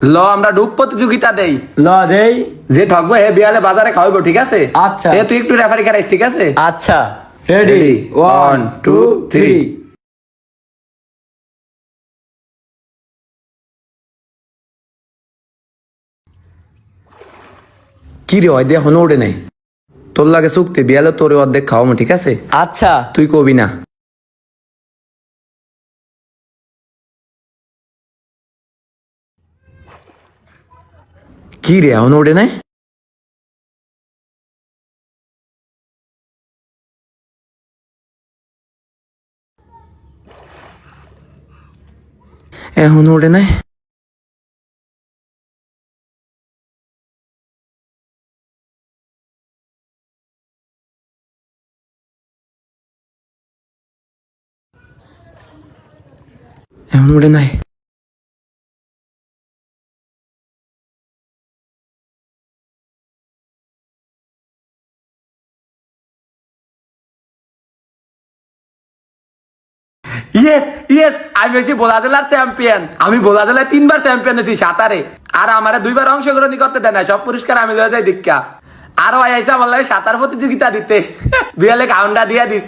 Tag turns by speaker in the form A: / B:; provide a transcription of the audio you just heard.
A: ল আমরা ডুব প্রতিযোগিতা দেই।
B: ল দেই।
A: যে ঠকবো হে বিয়ালে বাজারে খাওয়াবো ঠিক আছে?
B: আচ্ছা।
A: এ তুই একটু রেফারি খারাইস ঠিক আছে?
B: আচ্ছা। রেডি ওয়ান টু থ্রি
A: কি রে হয় এখনও ওঠে নাই? তোর লাগে চুক্তি বিয়ালে তোর অর্ধেক খাওয়াবো ঠিক আছে?
B: আচ্ছা।
A: তুই কবি না। কি রে ಅವನು ನೋಡಿನೆ അവൻ ഉടനെ അവൻ ഉടനെ ইয়েস ইয়েস আমি হয়েছি বোলা জেলার চ্যাম্পিয়ন আমি বোলা জেলায় তিনবার চ্যাম্পিয়ন হয়েছি, সাঁতারে। আর আমার দুইবার অংশগ্রহণ করতে দেয় না সব পুরস্কার আমি লয়ে যাই দীক্ষা। আরও আইসা লাগে সাঁতার প্রতিযোগিতা দিতে। বিয়ালে কাউন্ডা দিয়া দিস।